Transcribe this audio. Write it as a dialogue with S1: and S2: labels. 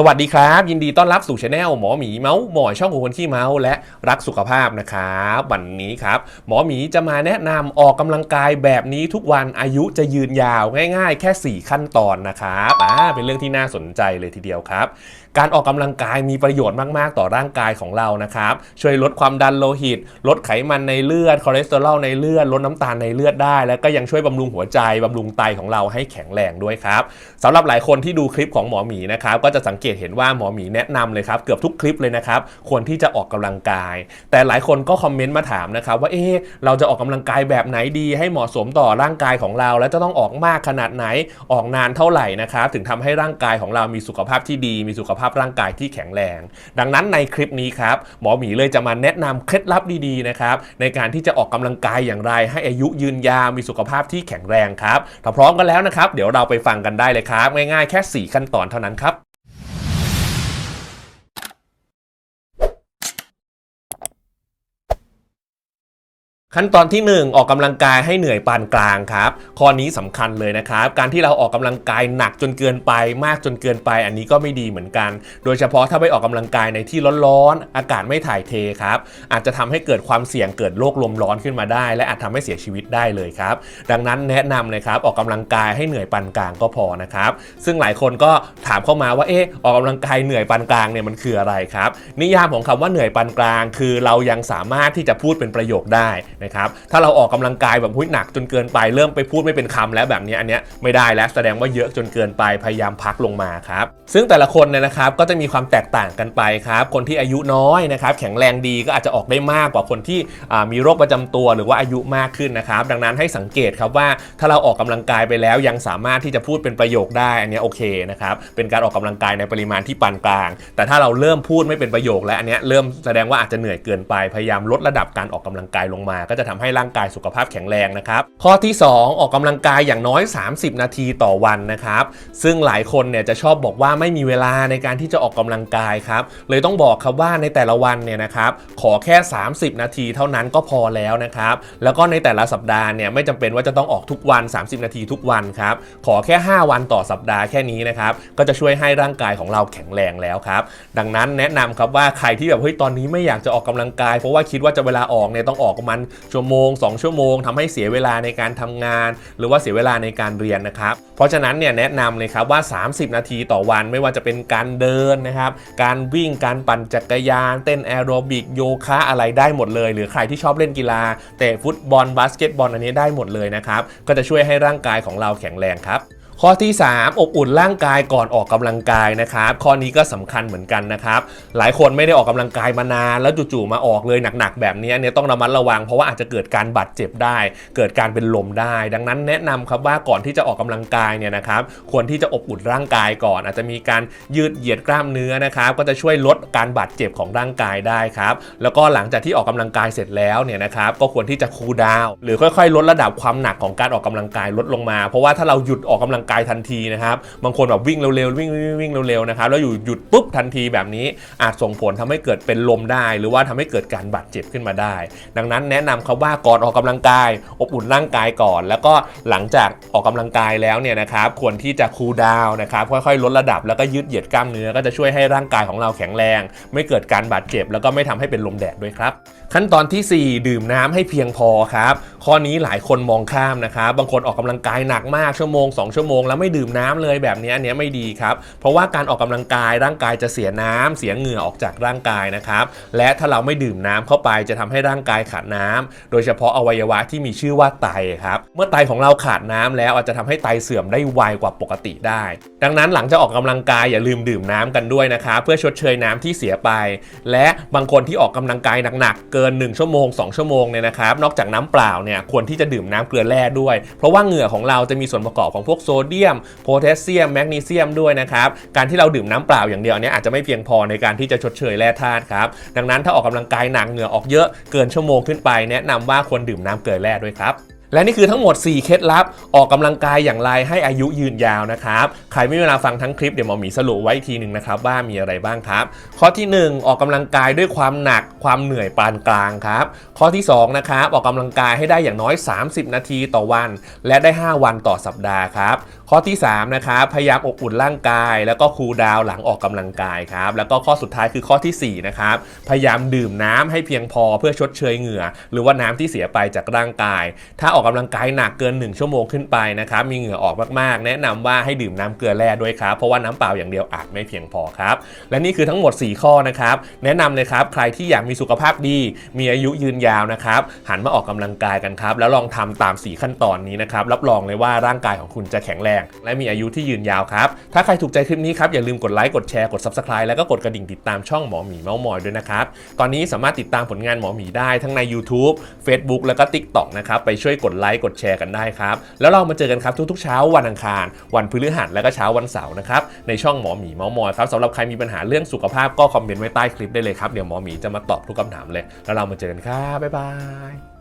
S1: สวัสดีครับ ยินดีต้อนรับสู่ช anel หมอหมีเมาส์หมอยช่องของคนขี้เมาส์และรักสุขภาพนะครับ วันนี้ครับหมอหมีจะมาแนะนำออกกำลังกายแบบนี้ทุกวันอายุจะยืนยาวง่าย ๆ แค่ 4 ขั้นตอนนะครับอ่าเป็นเรื่องที่น่าสนใจเลยทีเดียวครับ การออกกำลังกายมีประโยชน์มากๆ ต่อร่างกายของเรานะครับ ช่วยลดความดันโลหิต ลดไขมันในเลือดคอเลสเตอรอลในเลือด ลดน้ำตาลในเลือดได้ แล้วก็ยังช่วยบำรุงหัวใจบำรุงไตของเราให้แข็งแรงด้วยครับสำหรับหลายคนที่ดูคลิปของหมอหมีนะครับก็จะสังเกตเห็นว่าหมอหมีแนะนำเลยครับเกือบทุกคลิปเลยนะครับควรที่จะออกกำลังกาย แต่หลายคนก็คอมเมนต์มาถามนะครับว่าเอ๊เราจะออกกำลังกายแบบไหนดี ให้เหมาะสมต่อร่างกายของเรา และจะต้องออกมากขนาดไหนออกนานเท่าไหร่นะครับถึงทำให้ร่างกายของเรามีสุขภาพที่ดีมีสุขภาพร่างกายที่แข็งแรง ดังนั้นในคลิปนี้ครับหมอหมีเลยจะมาแนะนำเคล็ดลับดีๆนะครับในการที่จะออกกำลังกายอย่างไร ให้อายุยืนยาวมีสุขภาพที่แข็งแรงครับถ้าพร้อมกันแล้วนะครับ เดี๋ยวเราไปฟังกันได้เลยครับ ง่ายๆแค่ 4 ขั้นตอนเท่านั้นครับ ขั้นตอนที่ 1 ออกกำลังกายให้เหนื่อยปานกลางครับข้อนี้สำคัญเลยนะครับ การที่เราออกกำลังกายหนักจนเกินไป มากจนเกินไป อันนี้ก็ไม่ดีเหมือนกัน โดยเฉพาะถ้าไปออกกำลังกายในที่ร้อนๆอากาศไม่ถ่ายเทครับอาจจะทำให้เกิดความเสี่ยงเกิดโรคลมร้อนขึ้นมาได้ และอาจทำให้เสียชีวิตได้เลยครับ ดังนั้นแนะนำเลยครับออกกำลังกายให้เหนื่อยปานกลางก็พอนะครับซึ่งหลายคนก็ถามเข้ามาว่าเออออกกำลังกายเหนื่อยปานกลางเนี่ยมันคืออะไรครับนิยามของคำว่าเหนื่อยปานกลาง คือเรายังสามารถที่จะพูดเป็นประโยคได้นะครับถ้าเราออกกำลังกายแบบหุ้ยหนักจนเกินไปเริ่มไปพูดไม่เป็นคำแล้วแบบนี้อันเนี้ยไม่ได้แล้วแสดงว่าเยอะจนเกินไปพยายามพักลงมาครับซึ่งแต่ละคนเนี่ยนะครับก็จะมีความแตกต่างกันไปครับคนที่อายุน้อยนะครับแข็งแรงดีก็อาจจะออกได้มากกว่าคนที่มีโรคประจำตัวหรือว่าอายุมากขึ้นนะครับดังนั้นให้สังเกตครับว่าถ้าเราออกกำลังกายไปแล้วยังสามารถที่จะพูดเป็นประโยคได้อันเนี้ยโอเคนะครับเป็นการออกกำลังกายในปริมาณที่ปานกลาง แต่ถ้าเราเริ่มพูดไม่เป็นประโยค แล้วอันเนี้ยเริ่มแสดงว่าอาจจะเหนื่อยเกินไปพยายามลดระดับการออกกำลังกายลงมาก็จะทำให้ร่างกายสุขภาพแข็งแรงนะครับ ข้อที่ 2 ออกกำลังกายอย่างน้อย 30 นาทีต่อวันนะครับ ซึ่งหลายคนเนี่ยจะชอบบอกว่าไม่มีเวลาในการที่จะออกกำลังกายครับ เลยต้องบอกครับว่าในแต่ละวันเนี่ยนะครับ ขอแค่ 30 นาทีเท่านั้นก็พอแล้วนะครับ แล้วก็ในแต่ละสัปดาห์เนี่ยไม่จำเป็นว่าจะต้องออกทุกวัน 30 นาทีทุกวันครับ ขอแค่ 5 วันต่อสัปดาห์แค่นี้นะครับ ก็จะช่วยให้ร่างกายของเราแข็งแรงแล้วครับ ดังนั้นแนะนำครับว่าใครที่แบบเฮ้ยตอนนี้ไม่อยากจะออกกำลังกาย เพราะว่าคิดว่าจะเวลาออกเนี่ยต้องออกมาณชั่วโมง 2 ชั่วโมงทำให้เสียเวลาในการทำงาน หรือว่าเสียเวลาในการเรียนนะครับ เพราะฉะนั้นเนี่ยแนะนำเลยครับว่า 30 นาทีต่อวันไม่ว่าจะเป็นการเดินนะครับ การวิ่งการปั่นจักรยาน เต้นแอโรบิกโยคะอะไรได้หมดเลย หรือใครที่ชอบเล่นกีฬาเตะฟุตบอลบาสเกตบอลอันนี้ได้หมดเลยนะครับก็จะช่วยให้ร่างกายของเราแข็งแรงครับ ข้อที่ 3 อบอุ่นร่างกายก่อนออกกำลังกายนะครับข้อนี้ก็สำคัญเหมือนกันนะครับหลายคนไม่ได้ออกกำลังกายมานานแล้วจู่ๆมาออกเลยหนักๆ แบบนี้เนี่ยต้องระมัดระวังเพราะว่าอาจจะเกิดการบาดเจ็บได้ เกิดการเป็นลมได้ ดังนั้นแนะนำครับว่าก่อนที่จะออกกำลังกายเนี่ยนะครับควรที่จะอบอุ่นร่างกายก่อน อาจจะมีการยืดเหยียดกล้ามเนื้อนะครับก็จะช่วยลดการบาดเจ็บของร่างกายได้ครับแล้วก็หลังจากที่ออกกำลังกายเสร็จแล้วเนี่ยนะครับก็ควรที่จะคูลดาวหรือค่อยๆ ลดระดับความหนักของการออกกำลังกายลดลงมา เพราะว่าถ้าเราหยุดออกกำลังกายทันทีนะครับ บางคนแบบวิ่งเร็วๆวิ่งวิ่งวิ่งเร็วๆนะครับแล้วอยู่หยุดปุ๊บทันทีแบบนี้อาจส่งผลทำให้เกิดเป็นลมได้ หรือว่าทำให้เกิดการบาดเจ็บขึ้นมาได้ ดังนั้นแนะนำครับว่าก่อนออกกำลังกาย อบอุ่นร่างกายก่อน แล้วก็หลังจากออกกำลังกายแล้วเนี่ยนะครับควรที่จะคูลดาวน์นะครับค่อยๆ ลดระดับแล้วก็ยืดเหยียดกล้ามเนื้อก็จะช่วยให้ร่างกายของเราแข็งแรง ไม่เกิดการบาดเจ็บ แล้วก็ไม่ทำให้เป็นลมแดดด้วยครับ ขั้นตอนทีสี่4 ดื่มน้ำให้เพียงพอครับข้อนี้หลายคนมองข้ามนะครับบางคนออกกำลังกายหนักมากชั่วโมง 2 ชั่วโมงแล้วไม่ดื่มน้ำเลยแบบนี้อันเนี้ยไม่ดีครับ เพราะว่าการออกกำลังกายร่างกายจะเสียน้ำเสียเหงื่อออกจากร่างกายนะครับ และถ้าเราไม่ดื่มน้ำเข้าไปจะทำให้ร่างกายขาดน้ำโดยเฉพาะอวัยวะที่มีชื่อว่าไตครับเมื่อไตของเราขาดน้ำแล้วอาจจะทำให้ไตเสื่อมได้ไวกว่าปกติได้ ดังนั้นหลังจากออกกำลังกายอย่าลืมดื่มน้ำกันด้วยนะครับเพื่อชดเชยน้ำที่เสียไป และบางคนที่ออกกำลังกายหนักๆเกิน 1 ชั่วโมง 2 ชั่วโมงเนี่ยนะครับนอกจากน้ำเปล่าเนี่ยควรที่จะดื่มน้ำเกลือแร่ด้วย เพราะว่าเหงื่อของเราจะมีส่วนประกอบของพวกโซเดียมโพแทสเซียมแมกนีเซียมด้วยนะครับการที่เราดื่มน้ำเปล่าอย่างเดียวเนี่ยอาจจะไม่เพียงพอในการที่จะชดเชยแร่ธาตุครับดังนั้นถ้าออกกำลังกายหนักเหงื่อออกเยอะเกินชั่วโมงขึ้นไป แนะนำว่าควรดื่มน้ำเกลือแร่ด้วยครับ และนี่คือทั้งหมด 4 เคล็ดลับ ออกกำลังกายอย่างไรให้อายุยืนยาวนะครับ ใครไม่มีเวลาฟังทั้งคลิปเดี๋ยวหมอหมีสรุปไว้อีกทีหนึ่งนะครับว่ามีอะไรบ้างครับ ข้อที่ 1 ออกกำลังกายด้วยความหนักความเหนื่อยปานกลางครับ ข้อที่2นะครับออกกำลังกายให้ได้อย่างน้อย 30 นาทีต่อวัน และได้ 5 วันต่อสัปดาห์ครับ ข้อที่3นะครับพยายามอบอุ่นร่างกาย แล้วก็คูลดาวหลังออกกำลังกายครับแล้วก็ข้อสุดท้ายคือข้อทีสี่4นะครับพยายามดื่มน้ำให้เพียงพอเพื่อชดเชยเหงื่อ หรือว่าน้ำที่เสียไปจากร่างกาย ถ้าออกกำลังกายหนักเกิน 1 ชั่วโมงขึ้นไปนะครับมีเหงื่อออกมากๆ แนะนำว่าให้ดื่มน้ำเกลือแร่ด้วยครับเพราะว่าน้ำเปล่าอย่างเดียวอาจไม่เพียงพอครับและนี่คือทั้งหมด 4 ข้อนะครับแนะนำเลยครับใครที่อยากมีสุขภาพดี มีอายุยืนยาวนะครับหันมาออกกำลังกายกันครับแล้วลองทำตาม 4 ขั้นตอนนี้นะครับรับรองเลยว่าร่างกายของคุณจะแข็งแรง และมีอายุที่ยืนยาวครับถ้าใครถูกใจคลิปนี้ครับอย่าลืมกดไลค์กดแชร์กด subscribe แล้วก็กดกระดิ่งติดตามช่องหมอหมีเมาส์มอยด้วยนะครับตอนนี้สามารถติดตามผลงานหมอหมีได้ทั้งใน YouTube Facebook แล้วก็ TikTok นะครับไปช่วยกดดไลค์กดแชร์กันได้ครับ แล้วเรามาเจอกันครับทุกๆเช้าวันอังคาร วันพฤหัสและก็เช้าวันเสาร์นะครับในช่องหมอหมีเมาส์มอยครับสำหรับใครมีปัญหาเรื่องสุขภาพก็คอมเมนต์ไว้ใต้คลิปได้เลยครับเดี๋ยวหมอหมีจะมาตอบทุกคำถามเลย แล้วเรามาเจอกันครับบ๊ายบาย